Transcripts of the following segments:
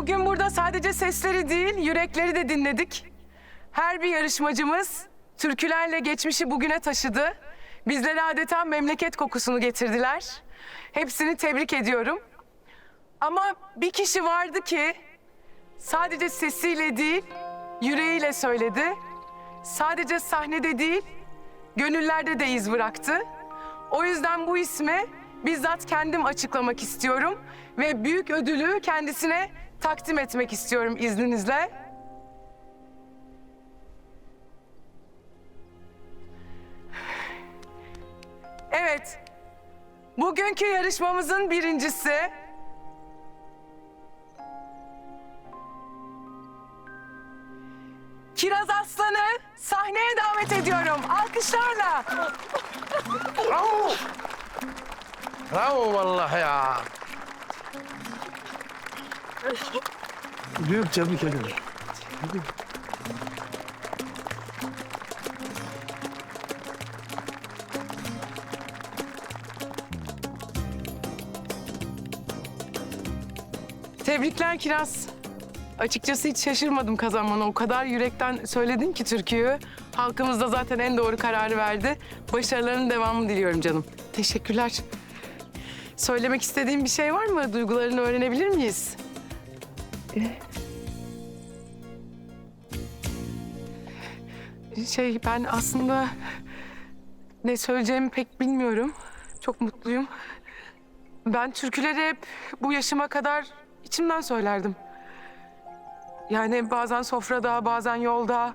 Bugün burada sadece sesleri değil, yürekleri de dinledik. Her bir yarışmacımız türkülerle geçmişi bugüne taşıdı. Bizlere adeta memleket kokusunu getirdiler. Hepsini tebrik ediyorum. Ama bir kişi vardı ki sadece sesiyle değil, yüreğiyle söyledi. Sadece sahnede değil, gönüllerde de iz bıraktı. O yüzden bu ismi bizzat kendim açıklamak istiyorum ve büyük ödülü kendisine takdim etmek istiyorum izninizle. Evet, bugünkü yarışmamızın birincisi Kiraz Aslan'ı sahneye davet ediyorum. Alkışlarla. Bravo. Bravo vallahi ya. Büyük tebrik ederim. Tebrikler Kiraz. Açıkçası hiç şaşırmadım kazanmana. O kadar yürekten söyledin ki türküyü. Halkımız da zaten en doğru kararı verdi. Başarılarının devamını diliyorum canım. Teşekkürler. Söylemek istediğin bir şey var mı? Duygularını öğrenebilir miyiz? Ee, Şey ben aslında ne söyleyeceğimi pek bilmiyorum. Çok mutluyum. Ben türküleri hep bu yaşıma kadar içimden söylerdim. Yani bazen sofrada, bazen yolda,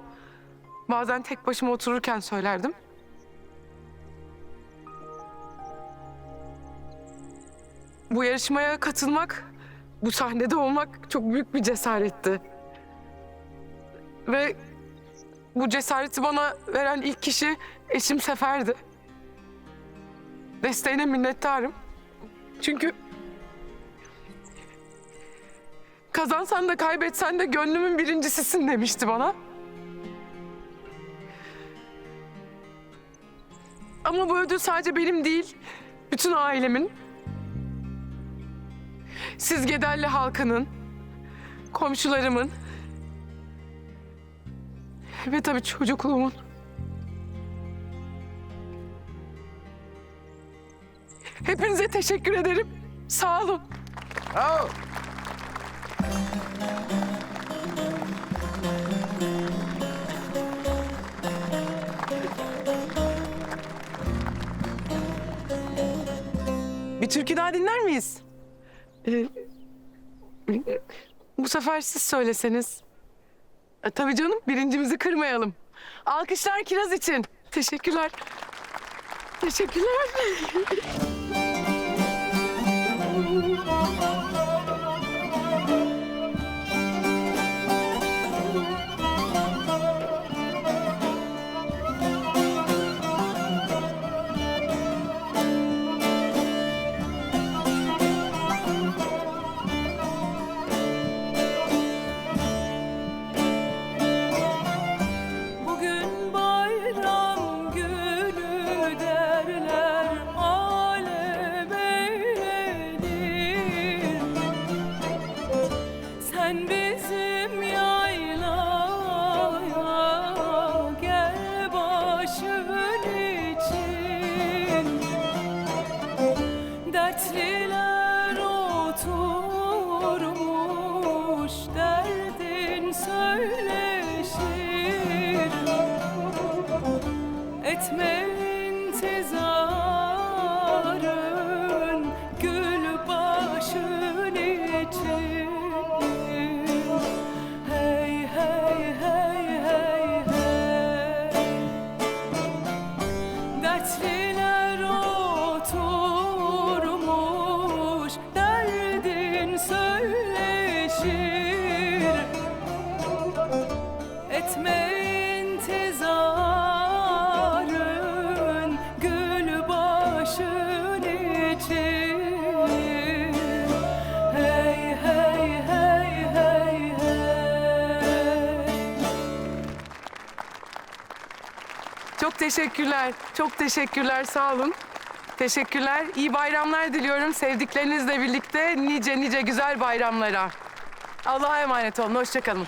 bazen tek başıma otururken söylerdim. Bu yarışmaya katılmak, bu sahnede olmak çok büyük bir cesaretti. Ve bu cesareti bana veren ilk kişi eşim Sefer'di. Desteğine minnettarım. Çünkü kazansan da kaybetsen de gönlümün birincisisin demişti bana. Ama bu ödül sadece benim değil, bütün ailemin. Siz Gederli halkının, komşularımın ve tabii çocukluğumun. Hepinize teşekkür ederim. Sağ olun. Bravo. Bir türkü daha dinler miyiz? Ee, bu sefer siz söyleseniz. E, tabii canım, birincimizi kırmayalım. Alkışlar Kiraz için. Teşekkürler. Teşekkürler. günü derdin söyleşir Etme intizarın gül başın için Hey hey hey hey hey Çok teşekkürler. Çok teşekkürler. Sağ olun. Teşekkürler. İyi bayramlar diliyorum. Sevdiklerinizle birlikte nice nice güzel bayramlara. Allah'a emanet olun. Hoşçakalın.